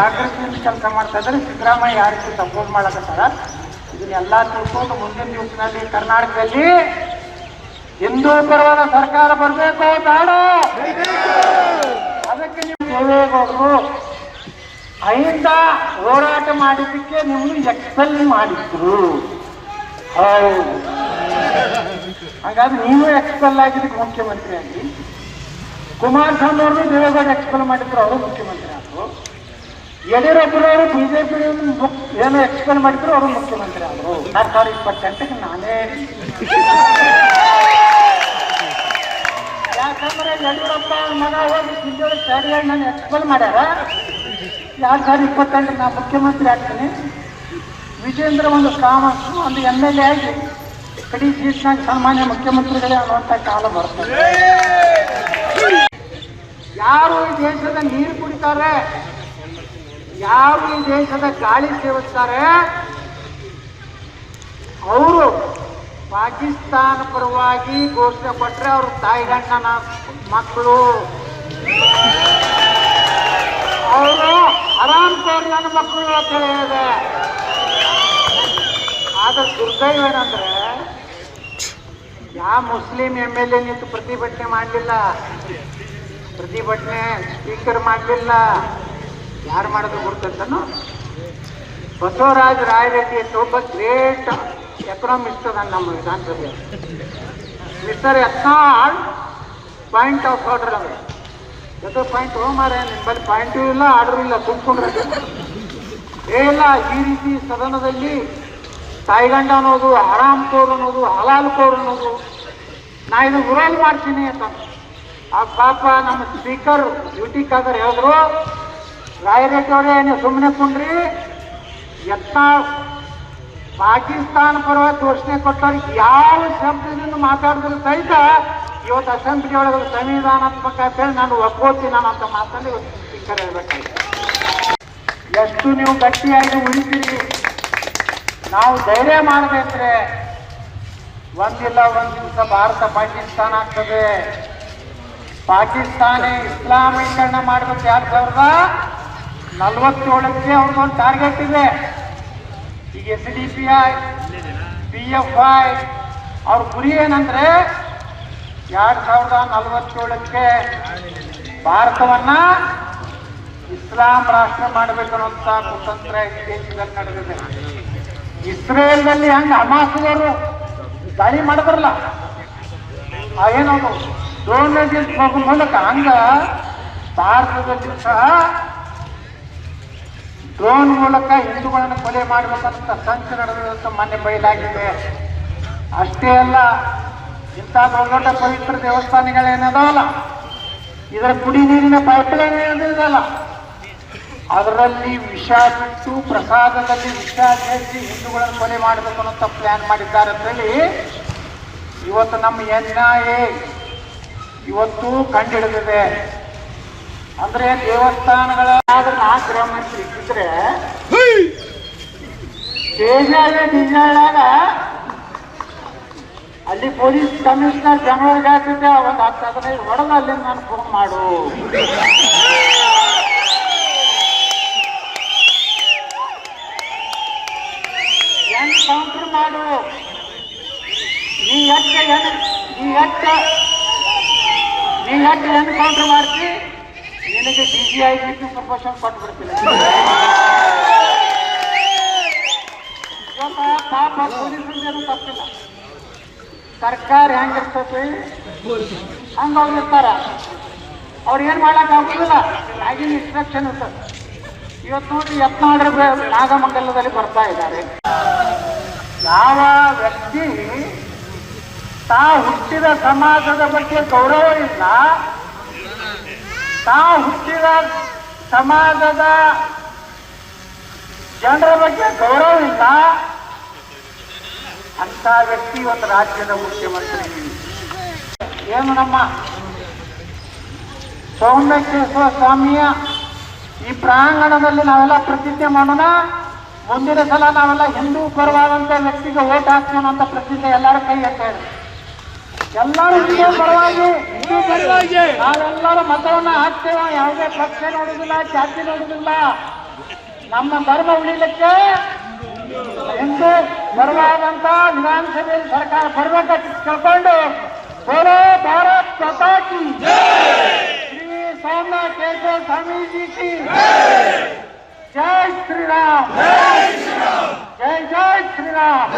ಜಾಗೃತಿಯಿಂದ ಕೆಲಸ ಮಾಡ್ತಾ ಇದ್ದಾರೆ. ಸಿದ್ದರಾಮಯ್ಯ ಯಾವ ರೀತಿ ಸಪೋರ್ಟ್ ಮಾಡಕತ್ತಾರ ಇದನ್ನೆಲ್ಲ ತಿಳ್ಕೊಂಡು ಮುಂದಿನ ದಿವಸದಲ್ಲಿ ಕರ್ನಾಟಕದಲ್ಲಿ ಹಿಂದೂ ಪರವಾದ ಸರ್ಕಾರ ಬರಬೇಕು, ಬೇಡ! ಅದಕ್ಕೆ ನೀವು ದೇವೇಗೌಡರು ಅಹಿಂದ ಹೋರಾಟ ಮಾಡಿದ್ದಕ್ಕೆ ನೀವು ಎಕ್ಸಲ್ ಮಾಡಿದ್ರು. ಹೌದು. ಹಾಗಾದ್ರೆ ನೀವು ಎಕ್ಸ್ಪೆಲ್ ಆಗಿದ್ದಕ್ಕೆ ಮುಖ್ಯಮಂತ್ರಿ ಆಗಿ ಕುಮಾರಸ್ವಾಮಿ ಅವರು ದೇವೇಗೌಡ ಎಕ್ಸ್ಪೆಲ್ ಮಾಡಿದ್ರು, ಅವರು ಮುಖ್ಯಮಂತ್ರಿ. ಯಡಿಯೂರಪ್ಪನವರು ಬಿಜೆಪಿ ಏನು ಎಕ್ಸ್ಪೆಲ್ ಮಾಡಿದ್ರು, ಅವರು ಮುಖ್ಯಮಂತ್ರಿ ಆದರು. ಎರಡ್ ಸಾವಿರದ ಇಪ್ಪತ್ತೆಂಟಕ್ಕೆ ನಾನೇ ಯಾಕಂದ್ರೆ ಯಡಿಯೂರಪ್ಪ ಅವ್ರ ಮಗ ಹೋಗಿ ಸಿದ್ದೋಳಿ ಸರಿಯಾಗಿ ನಾನು ಎಕ್ಸ್ಪೆಲ್ ಮಾಡ್ಯಾರ. ಎರಡ್ ಸಾವಿರದ ಇಪ್ಪತ್ತೆಂಟಕ್ಕೆ ನಾನು ಮುಖ್ಯಮಂತ್ರಿ ಆಗ್ತೀನಿ. ವಿಜೇಂದ್ರ ಒಂದು ಕಾಮರ್ಸು ಒಂದು ಎಂ ಎಲ್ ಎ ಆಗಿ ಕಡಿ ಸಾಮಾನ್ಯ ಮುಖ್ಯಮಂತ್ರಿಗಳೇ ಅನ್ನುವಂಥ ಕಾಲ ಬರ್ತದೆ. ಯಾರು ಈ ದೇಶದ ನೀರು ಕುಡಿತಾರೆ? ಯಾರು ಈ ದೇಶದ ಗಾಳಿ ಸೇವಿಸ್ತಾರೆ? ಅವರು ಪಾಕಿಸ್ತಾನ ಪರವಾಗಿ ಘೋಷಣೆ ಪಟ್ಟರೆ ಅವ್ರ ತಾಯಿಗಣ್ಣನ ಮಕ್ಕಳು. ಅವರು ಆರಾಮ್ ನನ್ನ ಮಕ್ಕಳು ಅಂತ ಹೇಳಿದೆ. ಆದ್ರೆ ದುರ್ದೈವ ಏನಂದ್ರೆ, ಯಾವ ಮುಸ್ಲಿಂ ಎಂ ಎಲ್ ಎ ನಿಂತು ಪ್ರತಿಭಟನೆ ಮಾಡಲಿಲ್ಲ? ಪ್ರತಿಭಟನೆ ಸ್ಪೀಕರ್ ಮಾಡಲಿಲ್ಲ. ಯಾರು ಮಾಡಿದ್ರು ಗುರ್ತಂತನು ಬಸವರಾಜ ರಾಯರೆಡ್ಡಿ ಅಂತ ಒಬ್ಬ ಗ್ರೇಟ್ ಎಕನಾಮಿಸ್ಟ್ ಅದ ನಮ್ಮ ವಿಧಾನಸಭೆ. Mister Yatnal point of order ಅವರು. ಯಾವುದೋ ಪಾಯಿಂಟ್ ಹೋಗಾರೆ ಮಾರ ನಿಮ್ಮಲ್ಲಿ ಪಾಯಿಂಟೂ ಇಲ್ಲ ಆರ್ಡರ್ ಇಲ್ಲ ತುಂಬಿಕೊಂಡ್ರೆ ಏ ಇಲ್ಲ, ಈ ರೀತಿ ಸದನದಲ್ಲಿ ತಾಯಿಗಂಡ ಅನ್ನೋದು, ಆರಾಮ್ ಕೋರ್ ಅನ್ನೋದು, ಹಲಾಲ್ ಕೋರ್ ಅನ್ನೋದು, ನಾ ಇದು ವಿರೋಧ ಮಾಡ್ತೀನಿ ಅಂತ. ಆ ಪಾಪ ನಮ್ಮ ಸ್ಪೀಕರ್ ಡ್ಯೂಟಿ ಕಾದರ್ ಹೇಳಿದ್ರು ರಾಯರೆಡ್ಡಿ ಅವರೇ ನೀವು ಸುಮ್ಮನೆ ಕುಂಡ್ರಿ? ಎತ್ತ ಪಾಕಿಸ್ತಾನ ಪರವಾಗಿ ಘೋಷಣೆ ಕೊಟ್ಟವ್ರಿಗೆ ಯಾವ ಶಬ್ದದಿಂದ ಮಾತಾಡಿದ್ರು ಸಹಿತ ಇವತ್ತು ಅಸೆಂಬ್ಲಿ ಒಳಗೆ ಸಂವಿಧಾನಾತ್ಮಕ ಅಂತ ಹೇಳಿ ನಾನು ಒಪ್ಕೋತೀನಿ ನಾನು ಅಂತ ಮಾತಲ್ಲಿ ಸ್ಪೀಕರ್ ಹೇಳ್ಬೇಕಾಯ್ತು. ಎಷ್ಟು ನೀವು ಗಟ್ಟಿಯಾಗಿ ಉಳಿತೀರಿ? ನಾವು ಧೈರ್ಯ ಮಾಡಬೇಕ್ರೆ. ಒಂದಿಲ್ಲ ಒಂದು ದಿವಸ ಭಾರತ ಪಾಕಿಸ್ತಾನ ಆಗ್ತದೆ. ಪಾಕಿಸ್ತಾನ ಇಸ್ಲಾಮೀಕರಣ ಮಾಡಬೇಕು ಯಾರು ಸಾವಿರದ ನಲವತ್ತೇಳಕ್ಕೆ ಅವ್ರದ್ದೊಂದು ಟಾರ್ಗೆಟ್ ಇದೆ. ಈಗ S D P I P F I ಅವ್ರ ಗುರಿ ಏನಂದ್ರೆ ಎರಡ್ ಸಾವಿರದ ನಲವತ್ತೇಳಕ್ಕೆ ಭಾರತವನ್ನ ಇಸ್ಲಾಂ ರಾಷ್ಟ್ರ ಮಾಡಬೇಕನ್ನುವಂತ ಕುತಂತ್ರ ಈ ದೇಶದಲ್ಲಿ ನಡೆದಿದೆ. ಇಸ್ರೇಲ್ನಲ್ಲಿ ಹಂಗ ಹಮಾಸದವರು ದಾಳಿ ಮಾಡಿದ್ರಲ್ಲ ಏನದು ಹೋಗೋ ಮೂಲಕ ಹಂಗ ಭಾರತದಲ್ಲಿ ಸಹ ಡ್ರೋನ್ ಮೂಲಕ ಹಿಂದೂಗಳನ್ನು ಕೊಲೆ ಮಾಡಬೇಕಂತ ಸಂಚು ನಡೆದಂತ ಮಾನ್ಯ ಬಯಲಾಗಿದೆ. ಅಷ್ಟೇ ಅಲ್ಲ, ಇಂಥ ದೊಡ್ಡ ದೊಡ್ಡ ಪವಿತ್ರ ದೇವಸ್ಥಾನಗಳೇನದಲ್ಲ ಇದರ ಕುಡಿ ನೀರಿನ ಪೈಪ್ಲೈನ್ ಅದರಲ್ಲಿ ವಿಷ ಬಿಟ್ಟು ಪ್ರಸಾದದಲ್ಲಿ ವಿಷ ಸೇರಿಸಿ ಹಿಂದೂಗಳನ್ನು ಕೊಲೆ ಮಾಡಬೇಕು ಅನ್ನೋ ಪ್ಲಾನ್ ಮಾಡಿದ್ದಾರೆ. ಅಂತೇಳಿ ಇವತ್ತು ನಮ್ಮ ಎನ್ ಐ ಎ ಇವತ್ತು ಕಂಡುಹಿಡಿದಿದೆ ಅಂದ್ರೆ ದೇವಸ್ಥಾನಗಳ ಆದ್ರೆ ನಾ ಗೃಹ ಮಂತ್ರಿ ಇದ್ರೆ ಬೇಜಾರಿ ಡಿಜಾಳಾಗ ಅಲ್ಲಿ ಪೊಲೀಸ್ ಕಮಿಷನರ್ ಬೆಂಗಳೂರಿಗೆ ಹಾಕಿದ್ದೆ ಒಂದು ಹತ್ತು ಹದಿನೈದು ಹೊಡೆದು ಅಲ್ಲಿ ನಾನು ಫೋನ್ ಮಾಡು. ಹೆಂಗ್ ಕೌಂಟರ್ ಮಾಡು. ನೀ ಎಷ್ಟ ಹೆಂಗ್ ನೀ ಎಷ್ಟ ನೀ ಹೆಂಗ್ ಕೌಂಟರ್ ಮಾಡ್ತಿ? ನಿನಗೆ D G I B promotion ಪಾಪ ಪೊಲೀಸರಿಗೇನು ತಪ್ಪಿಲ್ಲ. ಸರ್ಕಾರ ಹೆಂಗಿರ್ತೈತಿ? ಹಂಗ ಇರ್ತಾರ. ಅವ್ರು ಏನು ಮಾಡಕ್ ಆಗುದಿಲ್ಲ. ಆಗಿನ ಇನ್ಸ್ಟ್ರಕ್ಷನ್ ಇರ್ತದೆ. ಇವತ್ತು ನೋಡಿ ಯತ್ನಾಡ್ರ ನಾಗಮಂಗಲದಲ್ಲಿ ಬರ್ತಾ ಇದ್ದಾರೆ. ಯಾವ ವ್ಯಕ್ತಿ ತಾ ಹುಟ್ಟಿದ ಸಮಾಜದ ಬಗ್ಗೆ ಗೌರವ ಇಲ್ಲ ತಾ ಹುಟ್ಟಿದ ಸಮಾಜದ ಜನರ ಬಗ್ಗೆ ಗೌರವ ಇಲ್ಲ. ಅಂತ ವ್ಯಕ್ತಿ ಒಂದು ರಾಜ್ಯದ ಮುಖ್ಯಮಂತ್ರಿ. ಏನು ನಮ್ಮ ಸೌಮ್ಯಕೇಶ್ವರ ಸ್ವಾಮಿಯ ಈ ಪ್ರಾಂಗಣದಲ್ಲಿ ನಾವೆಲ್ಲ ಪ್ರತಿಜ್ಞೆ ಮಾಡೋಣ? ಮುಂದಿನ ಸಲ ನಾವೆಲ್ಲ ಹಿಂದೂ ಪರವಾದಂತ ವ್ಯಕ್ತಿಗೆ ಓಟ್ ಹಾಕ್ತೇವೆ ಅಂತ ಪ್ರತಿಜ್ಞೆ ಎಲ್ಲರೂ ಕೈ ಎತ್ತೇವೆ ಎಲ್ಲರೂ ಹಿಂದೂ ಪರವಾಗಿ ಪರವಾಗಿ ನಾವೆಲ್ಲರೂ ಮತವನ್ನ ಹಾಕ್ತೇವೆ ಯಾವುದೇ ಪಕ್ಷ ನೋಡುದಿಲ್ಲ ಜಾತಿ ನೋಡುದಿಲ್ಲ. ನಮ್ಮ ಧರ್ಮ ಉಳಿಲಿಕ್ಕೆ ಹಿಂದೂ ಪರವಾದಂತ ವಿಧಾನಸಭೆಯಲ್ಲಿ ಸರ್ಕಾರ ಬರುವಂತ ಕೇಳ್ಕೊಂಡು ಬೋಲೋ ಭಾರತ್ ಪ್ರತಾಕಿ ಶ್ರೀ ಸೌಮ್ಯ ಕೇಶವ ಸ್ವಾಮೀಜಿ ಕಿ ಜೈ. ಶ್ರೀರಾಮ್. ಜೈ ಜೈ ಶ್ರೀರಾಮ್.